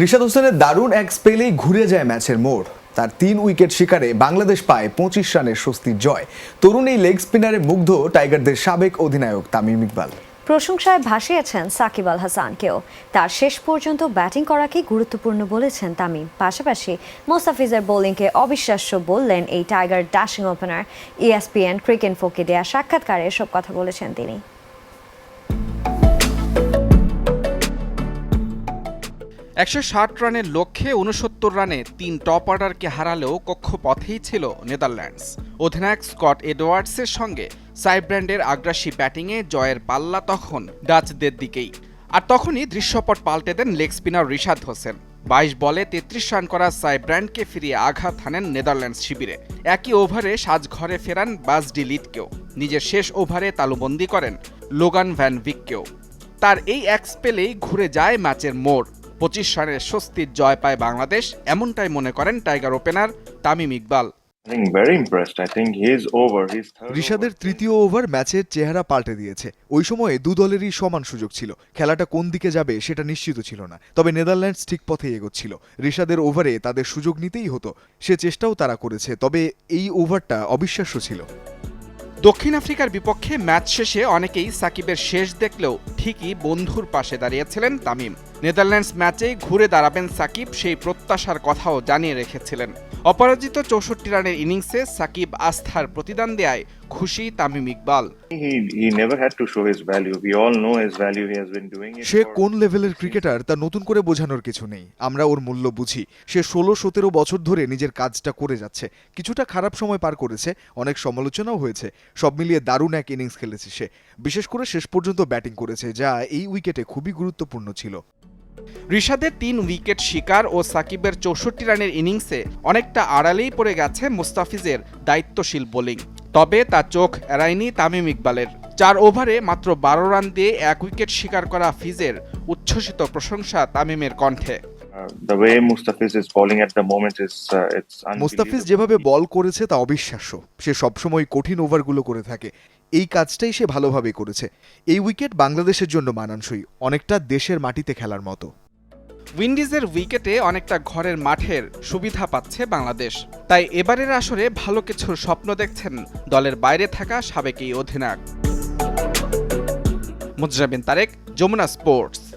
রিশাদ হোসেনের দারুণ এক স্পেলেই ঘুরে যায় ম্যাচের মোড়। তার তিন উইকেট শিকারে বাংলাদেশ পায় পঁচিশ রানের স্বস্তির জয়। তরুণ এই লেগ স্পিনারে মুগ্ধ টাইগারদের সাবেক অধিনায়ক তামিম ইকবাল। প্রশংসায় ভাসিয়েছেন সাকিব আল হাসানকেও। তার শেষ পর্যন্ত ব্যাটিং করাকে গুরুত্বপূর্ণ বলেছেন তামিম। পাশাপাশি মোস্তাফিজের বোলিংকে অবিশ্বাস্য বললেন এই tiger dashing opener. E ESPN cricket ফোকে দেয়া সাক্ষাৎকারে এসব কথা বলেছেন তিনি। একশো ষাট রানের লক্ষ্যে উনসত্তর রানে তিন টপ অর্ডারকে হারালেও কক্ষপথেই ছিল নেদারল্যান্ডস। অধিনায়ক স্কট এডওয়ার্ডসের সঙ্গে সাইব্র্যান্ডের আগ্রাসী ব্যাটিংয়ে জয়ের পাল্লা তখন ডাচদের দিকেই। আর তখনই দৃশ্যপট পাল্টে দেন লেগ স্পিনার রিশাদ হোসেন। বাইশ বলে তেত্রিশ রান করা সাইব্র্যান্ডকে ফিরিয়ে আঘাত হানেন নেদারল্যান্ডস শিবিরে। একই ওভারে সাজঘরে ফেরান বাস ডিলিটকেও নিজের শেষ ওভারে তালুবন্দি করেন লোগান ভ্যান ভিককেও। তার এই এক স্পেলেই ঘুরে যায় ম্যাচের মোড়। পঁচিশ রানের স্বস্তির জয় পায় বাংলাদেশ এমনটাই মনে করেন টাইগার ওপেনার তামিম ইকবাল। ঋষাদের তৃতীয় ওভার ম্যাচের চেহারা পাল্টে দিয়েছে। ওই সময়ে দু দলেরই সমান সুযোগ ছিল। খেলাটা কোন দিকে যাবে সেটা নিশ্চিত ছিল না। তবে নেদারল্যান্ডস ঠিক পথে এগোচ্ছিল। ঋষাদের ওভারে তাদের সুযোগ নিতেই হতো। সে চেষ্টাও তারা করেছে তবে এই ওভারটা অবিশ্বাস্য ছিল। দক্ষিণ আফ্রিকার বিপক্ষে ম্যাচ শেষে অনেকেই সাকিবের শেষ দেখলেও ঠিকই বন্ধুর পাশে দাঁড়িয়েছিলেন তামিম। নেদারল্যান্ডস ম্যাচেই ঘুরে দাঁড়াবেন সাকিব সেই প্রত্যাশার কথাও জানিয়ে রেখেছিলেন। অপরাজিত চৌষট্টি রানের ইনিংসে সাকিব আস্থার প্রতিদান দেয় খুশি তামিম ইকবাল. সে কোন লেভেলের ক্রিকেটার তা নতুন করে বোঝানোর কিছু নেই। আমরা ওর মূল্য বুঝি। সে ষোলো সতেরো বছর ধরে নিজের কাজটা করে যাচ্ছে। কিছুটা খারাপ সময় পার করেছে অনেক সমালোচনাও হয়েছে। সব মিলিয়ে দারুণ এক ইনিংস খেলেছে সে। বিশেষ করে শেষ পর্যন্ত ব্যাটিং করেছে যা এই উইকেটে খুবই গুরুত্বপূর্ণ ছিল। ঋষাদের তিন উইকেট শিকার ও সাকিবের চৌষট্টি রানের ইনিংসে অনেকটা আড়ালেই পড়ে গেছে মুস্তাফিজের দায়িত্বশীল বোলিং। তবে তা চোখ এড়ায়নি তামিম ইকবালের। চার ওভারে মাত্র বারো রান দিয়ে এক উইকেট শিকার করা ফিজের উচ্ছ্বসিত প্রশংসা তামিমের কণ্ঠে। Uh, uh, Mustafiz. যেভাবে বল করেছে তা অবিশ্বাস্য। সে সবসময় কঠিন ওভারগুলো করে থাকে। এই কাজটাই সে ভালোভাবে করেছে। এই উইকেট বাংলাদেশের জন্য মানানসই, অনেকটা দেশের মাটিতে খেলার মতো। উইন্ডিজের উইকেটে অনেকটা ঘরের মাঠের সুবিধা পাচ্ছে বাংলাদেশ। তাই এবারের আসরে ভালো কিছুর স্বপ্ন দেখছেন দলের বাইরে থাকা সাবেক এই অধিনায়ক। মুজরাবিন তারেক, যমুনা স্পোর্টস।